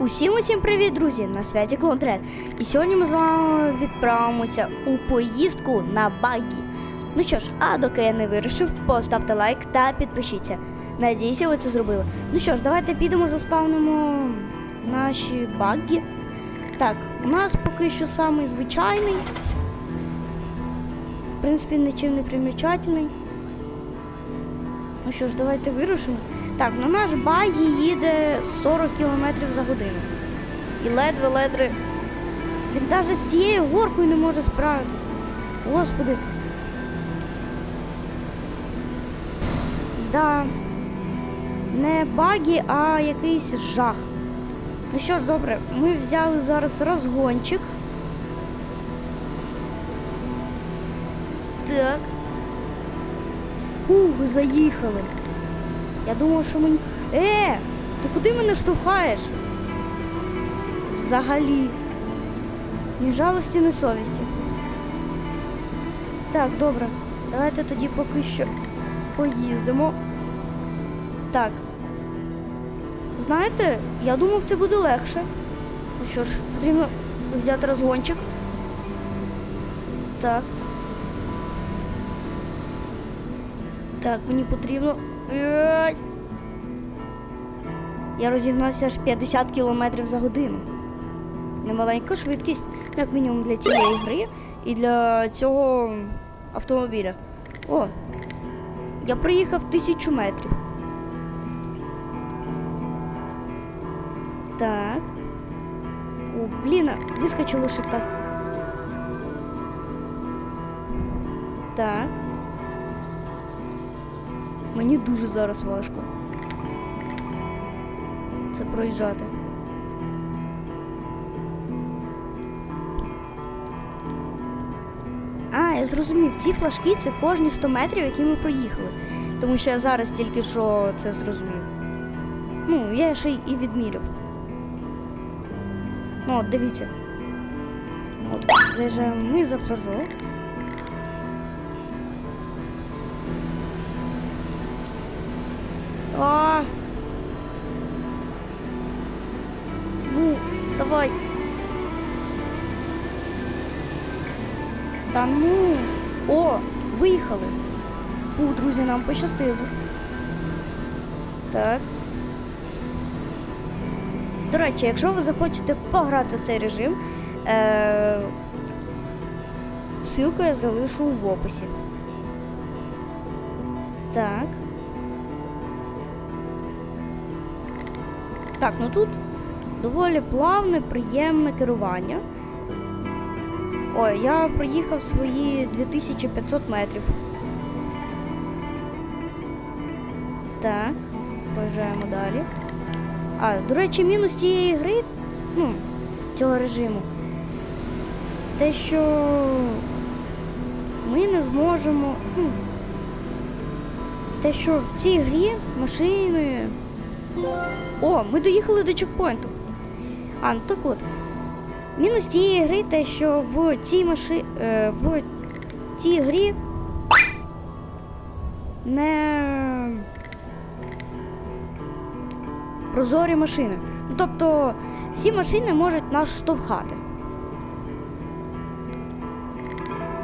Усім усім привіт, друзі! На святі Клонтред. І сьогодні ми з вами відправимося у поїздку на багі. Ну що ж, а доки я не вирішив, поставте лайк та підпишіться. Надіюся, ви це зробили. Ну що ж, давайте підемо заспавнимо наші баги. Так, у нас поки що самий звичайний. В принципі, нічим не примічательний. Ну що ж, давайте вирушимо. Так, на наш багі їде 40 км за годину. І ледве-ледве. Він навіть з цією горкою не може справитися. Господи. Да. Не багі, а якийсь жах. Ну що ж, добре, ми взяли зараз розгончик. Так. Ух, заїхали. Я думав, що мені. Е! Ти куди мене штовхаєш? Взагалі. Ні жалості, ні совісті. Так, добре. Давайте тоді поки що поїздимо. Так. Знаєте, я думав, це буде легше. Ну що ж, потрібно взяти розгончик. Так. Так, мені потрібно. Я розігнався аж 50 км за годину. Немаленька швидкість, як мінімум для цієї гри і для цього автомобіля. О, я проїхав тисячу метрів. Так. О, блін, вискочило ще так. Мені дуже зараз важко. Це проїжджати. А, я зрозумів, ці флажки це кожні 100 метрів, які ми проїхали. Тому що я зараз тільки що це зрозумів. Ну, я ще і відміряв. Ну, от, дивіться. От, заїжджаємо ми за флажок. А. Ну, давай. Та ну. О, виїхали. Фу, друзі, нам пощастило. Так. До речі, якщо ви захочете пограти в цей режим, е- ссылку я залишу в описі. Так. Так, ну тут доволі плавне, приємне керування. Ой, я проїхав свої 2500 метрів. Так, проїжджаємо далі. А, до речі, мінус цієї гри, ну, цього режиму. Те, що ми не зможемо. Ну, те, що в цій грі машини. О, ми доїхали до чекпоінту. А, ну так от. Мінус цієї гри те, що в цій маши... е, в цій грі не прозорі машини. Ну, тобто всі машини можуть нас штовхати.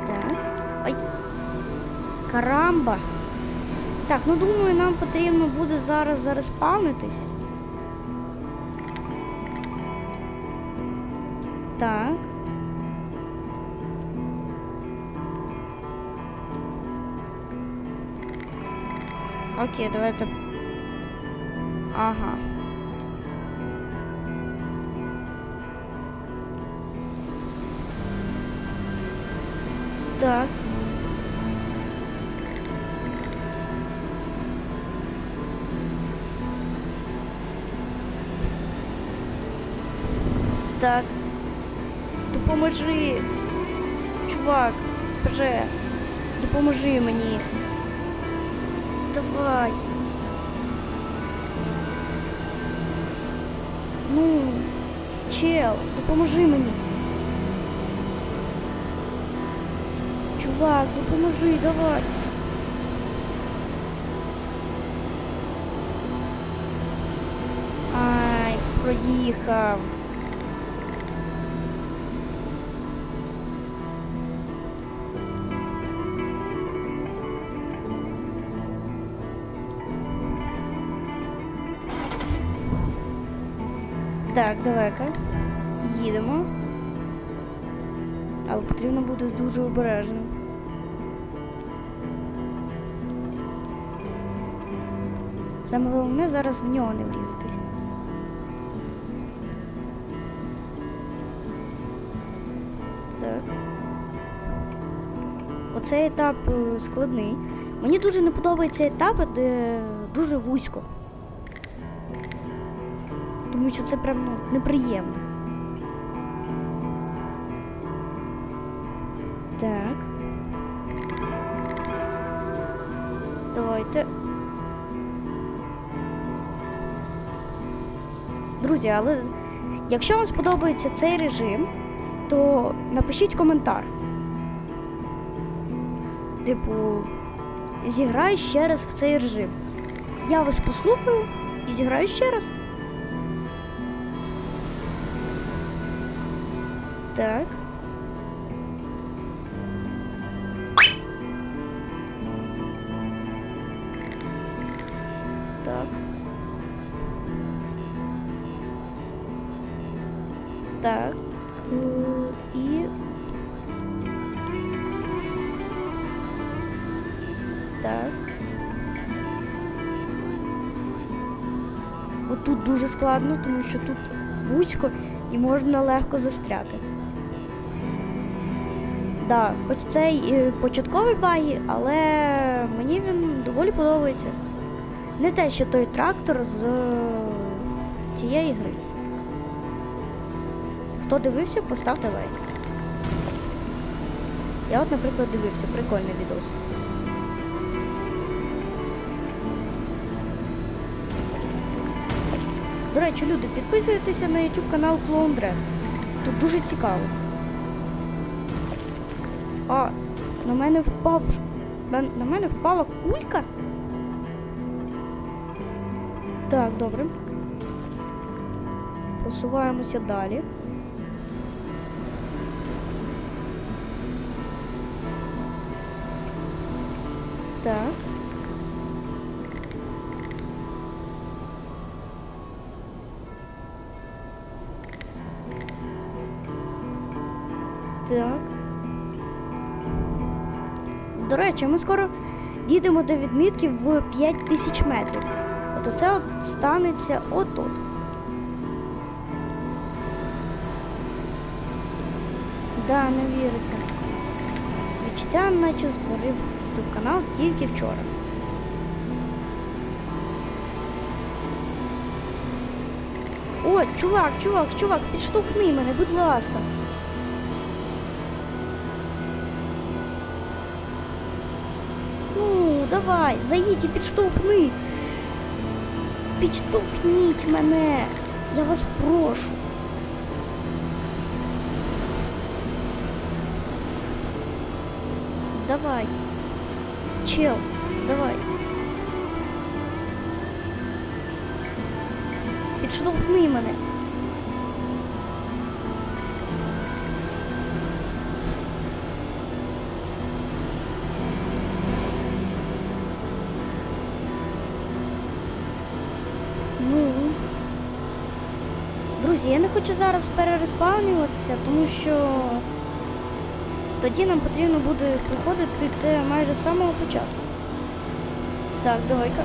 Так. Ай. Карамба. Так, ну думаю, нам потрібно буде зараз зареспавнитись. Так. Окей, давайте. Ага. Так. Так. Допоможи. Чувак, вже. Допоможи мені. Давай. Ну, чел, допоможи мені. Чувак, допоможи, давай. Ай, Поїхав. Так, давай-ка. Їдемо. Але потрібно бути дуже обережним. Саме головне зараз в нього не врізатись. Так. Оцей етап е, складний. Мені дуже не подобається етап, де дуже вузько. Тому що це прям ну, неприємно. Так. Давайте. Друзі, але якщо вам сподобається цей режим, то напишіть коментар. Типу, зіграй ще раз в цей режим. Я вас послухаю і зіграю ще раз. Так. Так. Так. І. Так. Отут дуже складно, тому що тут вузько і можна легко застряти. Да, хоч це й е, початковий багі, але мені він доволі подобається. Не те, що той трактор з е, цієї гри. Хто дивився, поставте лайк. Я от, наприклад, дивився, прикольний відос. До речі, люди, підписуйтеся на YouTube канал Clone Тут дуже цікаво. А, на мене впав. На, мене впала кулька? Так, добре. Посуваємося далі. Так. Так. До речі, ми скоро дійдемо до відмітки в 5000 метрів. От оце от станеться отут. Да, не віриться. Відчуття, наче створив YouTube канал тільки вчора. О, чувак, чувак, чувак, підштовхни мене, будь ласка. давай, заїдь і підштовхни. Підштовхніть мене. Я вас прошу. Давай. Чел, давай. Підштовхни мене. Хочу зараз перереспавнюватися, тому що тоді нам потрібно буде проходити це майже з самого початку. Так, давай-ка.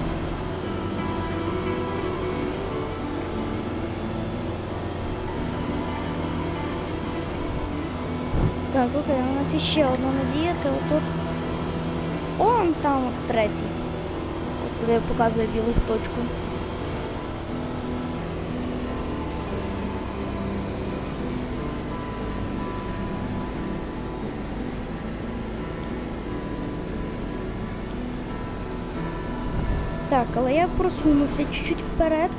Так, окей, у нас іще одна надія, це отут. Он там третій. Куди я показую білу точку. Так, але я просунувся чуть-чуть вперед.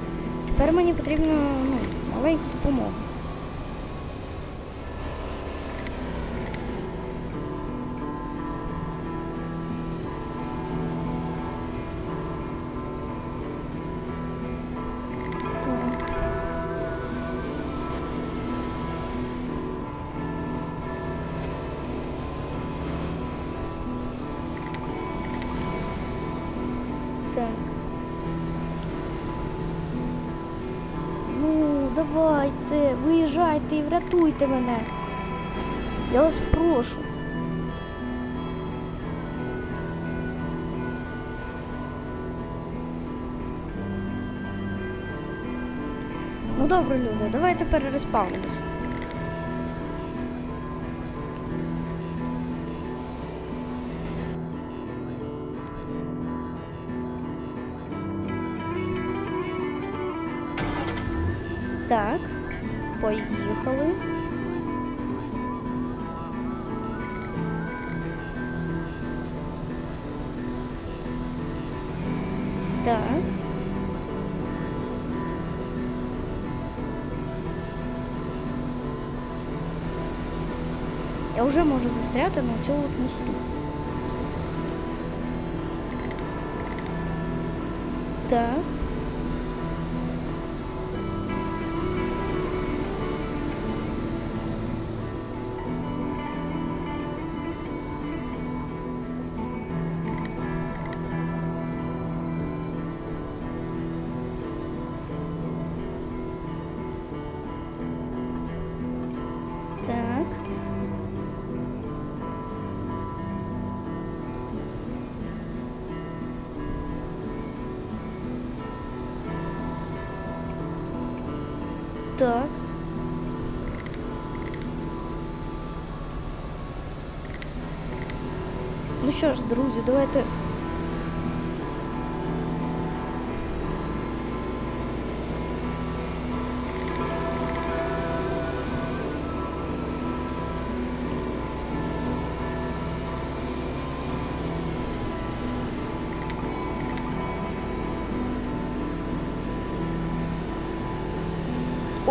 Тепер мені потрібно ну, маленьку допомогу. Давайте, виїжджайте і врятуйте мене. Я вас прошу. Ну добре, люди, давайте перереспавнимось. Так, поїхали. Так. Я вже можу застряти на цьому мосту. Так. Так. Ну що ж, друзі, давайте.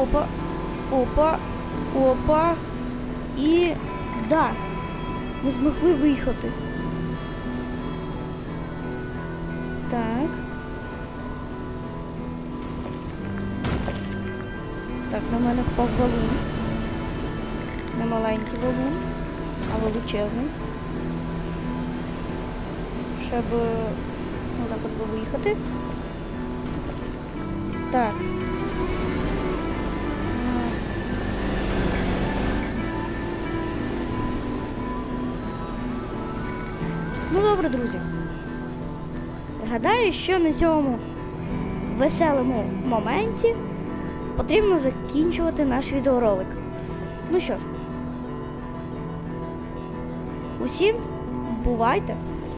Опа, опа, опа. І да, ми змогли виїхати. Так. Так, на мене впав валун. Не маленький валун, а величезний. Щоб ну, так от виїхати. Так. Добре, друзі. Гадаю, що на цьому веселому моменті потрібно закінчувати наш відеоролик. Ну що ж, усім бувайте!